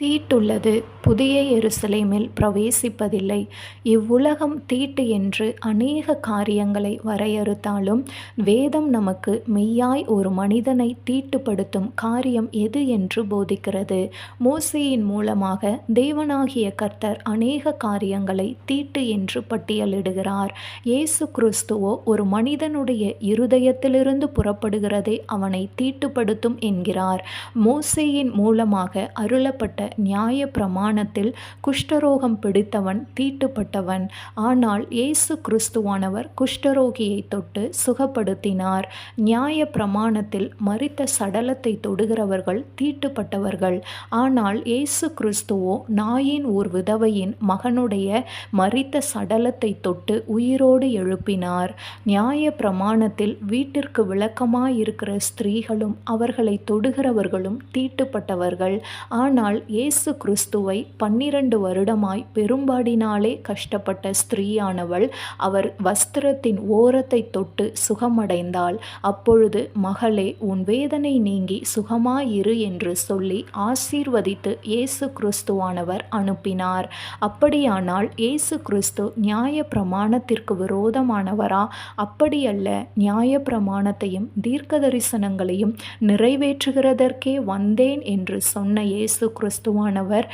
தீட்டுள்ளது புதிய எருசலேமில் பிரவேசிப்பதில்லை. இவ்வுலகம் தீட்டு என்று அநேக காரியங்களை வரையறுத்தாலும் வேதம் நமக்கு மெய்யாய் ஒரு மனிதனை தீட்டுப்படுத்தும் காரியம் எது என்று போதிக்கிறது. மோசேயின் மூலமாக தேவனாகிய கர்த்தர் அநேக காரியங்களை தீட்டு என்று பட்டியலிடுகிறார். இயேசு கிறிஸ்துவோ ஒரு மனிதனுடைய இருதயத்திலிருந்து புறப்படுகிறதே அவனை தீட்டுப்படுத்தும் என்கிறார். மோசேயின் மூலமாக அருளப்பட்ட நியாய பிரமாணத்தில் குஷ்டரோகம் பிடித்தவன் தீட்டுப்பட்டவன். ஆனால் இயேசு கிறிஸ்துவானவர் குஷ்டரோகியை தொட்டு சுகப்படுத்தினார். நியாய பிரமாணத்தில் மரித்த சடலத்தை தொடுகிறவர்கள் தீட்டுப்பட்டவர்கள். ஆனால் இயேசு கிறிஸ்துவோ நாயின் ஓர் விதவையின் மகனுடைய மறித்த சடலத்தைத் தொட்டு உயிரோடு எழுப்பினார். நியாய பிரமாணத்தில் வீட்டிற்கு விளக்கமாயிருக்கிற ஸ்திரீகளும் அவர்களை தொடுகிறவர்களும் தீட்டுப்பட்டவர்கள். ஆனால் இயேசு கிறிஸ்துவை பன்னிரண்டு வருடமாய் பெரும்பாடினாலே கஷ்டப்பட்ட ஸ்திரீயானவள் அவர் வஸ்திரத்தின் ஓரத்தைத் தொட்டு சுகமடைந்தாள். அப்பொழுது மகளே உன் வேதனை நீங்கி சுகமாயிரு என்று சொல்லி ஆசீர்வதித்து இயேசு கிறிஸ்துவானவர் அனுப்பினார். அப்படியானால் இயேசு கிறிஸ்து நியாய பிரமாணத்திற்கு விரோதமானவரா? அப்படியல்ல நியாய பிரமாணத்தையும் தீர்க்க தரிசனங்களையும் நிறைவேற்றுகிறதற்கே வந்தேன் என்று சொன்ன இயேசு கிறிஸ்துவானவர்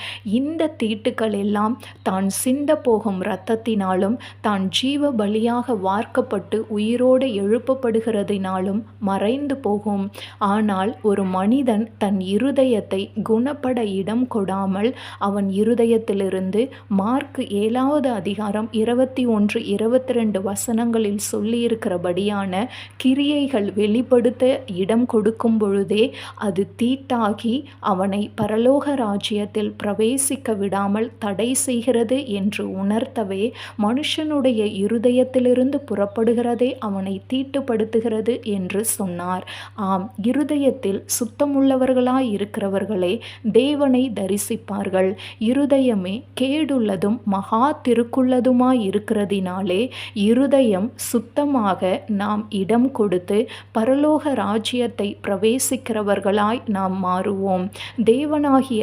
தீட்டுக்கள் எல்லாம் தான் சிந்த போகும் இரத்தத்தினாலும் தான் ஜீவ பலியாக வார்க்கப்பட்டு உயிரோடு எழுப்பப்படுகிறதினாலும் மறைந்து போகும். ஆனால் ஒரு மனிதன் தன் இருதயத்தை குணப்பட இடம் கொடாமல் அவன் இருதயத்திலிருந்து மார்க்கு ஏழாவது அதிகாரம் இருபத்தி ஒன்று இருபத்தி ரெண்டு வசனங்களில் சொல்லியிருக்கிறபடியான கிரியைகள் வெளிப்படுத்த இடம் கொடுக்கும்பொழுதே அது தீட்டாகி அவனை பரலோக ராஜ்யத்தில் பிரவேசிக்க விடாமல் தடை செய்கிறது என்று உணர்த்தவே மனுஷனுடைய இருதயத்திலிருந்து புறப்படுகிறதே அவனை தீட்டுப்படுத்துகிறது என்று சொன்னார். ஆம் இருதயத்தில் சுத்தமுள்ளவர்களாய் இருக்கிறவர்களே தேவனை தரிசிப்பார்கள். இருதயமே கேடுள்ளதும் மகா திருக்குள்ளதுமாய் இருக்கிறதினாலே இருதயம் சுத்தமாக நாம் இடம் கொடுத்து பரலோக ராஜ்யத்தை பிரவேசிக்கிறவர்களாய் நாம் மாறுவோம். தேவனாகிய